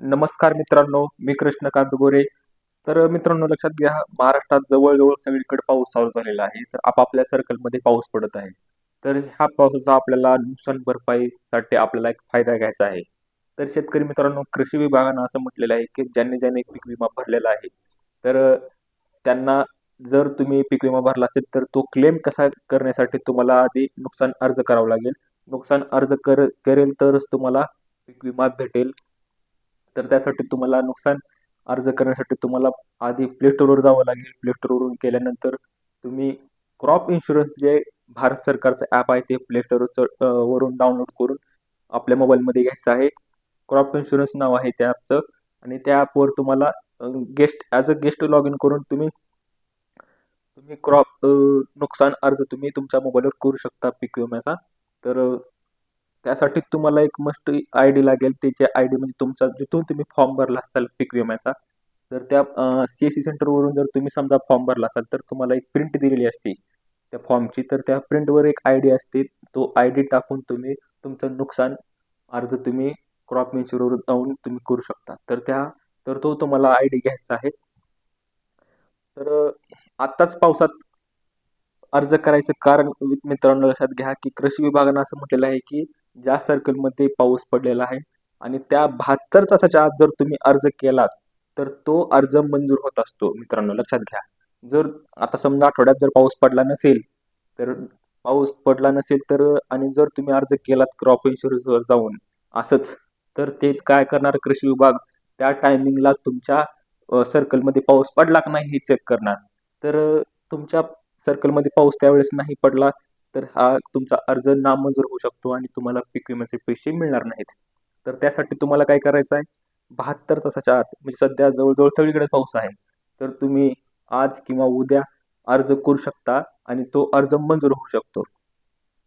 नमस्कार मित्रांनो मी कृष्णकांत गोरे. तर मित्रांनो लक्षात घ्या महाराष्ट्रात जवळजवळ सगळीकडे पाऊस चालू झालेला आहे. तर आपापल्या सर्कलमध्ये पाऊस पडत आहे. तर ह्या पावसाचा आपल्याला नुकसान भरपाईसाठी आपल्याला एक फायदा घ्यायचा आहे. तर शेतकरी मित्रांनो कृषी विभागानं असं म्हटलेलं आहे की ज्यांनी ज्यांनी पीक विमा भरलेला आहे तर त्यांना जर तुम्ही पीक विमा भरला असेल तर तो क्लेम कसा करण्यासाठी तुम्हाला आधी नुकसान अर्ज करावा लागेल. नुकसान अर्ज कर करेल तरच तुम्हाला पीक विमा भेटेल. तर त्यासाठी तुम्हाला नुकसान अर्ज करण्यासाठी तुम्हाला आधी प्ले स्टोरवर जावं लागेल. प्ले स्टोरवरून केल्यानंतर तुम्ही क्रॉप इन्शुरन्स जे भारत सरकारचं ॲप आहे ते प्ले स्टोरचं वरून डाउनलोड करून आपल्या मोबाईलमध्ये घ्यायचं आहे. क्रॉप इन्शुरन्स नाव आहे त्या ॲपचं आणि त्या ॲपवर तुम्हाला guest as a guest log in करून तुम्ही तुम्ही क्रॉप नुकसान अर्ज तुम्ही तुमच्या मोबाईलवर करू शकता पीक विम्याचा तर त्यासाठी तुम्हाला एक मस्ट आय डी लागेल. त्याची आय डी म्हणजे तुमचा जिथून तुम्ही फॉर्म भरला असाल पीक विम्याचा तर त्या सी एस सी सेंटरवरून जर तुम्ही समजा फॉर्म भरला असाल तर तुम्हाला एक प्रिंट दिलेली असते त्या फॉर्मची. तर त्या प्रिंटवर एक आय डी असते. तो आय डी टाकून तुम्ही तुमचं नुकसान अर्ज तुम्ही क्रॉप इन्शुरवर जाऊन तुम्ही करू शकता. तर त्या तर तो तुम्हाला आय डी घ्यायचा आहे. तर आत्ताच पावसात अर्ज करायचं कारण मित्रांनो लक्षात घ्या की कृषी विभागानं असं म्हटलेलं आहे की ज्या सर्कलमध्ये पाऊस पडलेला आहे आणि त्या बहात्तर तासाच्या आत जर तुम्ही अर्ज केलात तर तो अर्ज मंजूर होत असतो. मित्रांनो लक्षात घ्या. जर आता समजा आठवड्यात जर पाऊस पडला नसेल तर पाऊस पडला नसेल तर आणि जर तुम्ही अर्ज केलात क्रॉप इन्शुरन्सवर जाऊन असंच तर ते काय करणार कृषी विभाग? त्या टायमिंगला तुमच्या सर्कलमध्ये पाऊस पडला का नाही हे चेक करणार. तर तुमच्या सर्कलमध्ये पाऊस त्यावेळेस नाही पडला तर हा तुमचा अर्ज नामंजूर होऊ शकतो आणि तुम्हाला पीक विम्याचे पैसे मिळणार नाहीत. तर त्यासाठी तुम्हाला काय करायचं आहे? बहात्तर तासाच्या आत म्हणजे सध्या जवळजवळ सगळीकडे पाऊस आहे. तर तुम्ही आज किंवा उद्या अर्ज करू शकता आणि तो अर्ज मंजूर होऊ शकतो.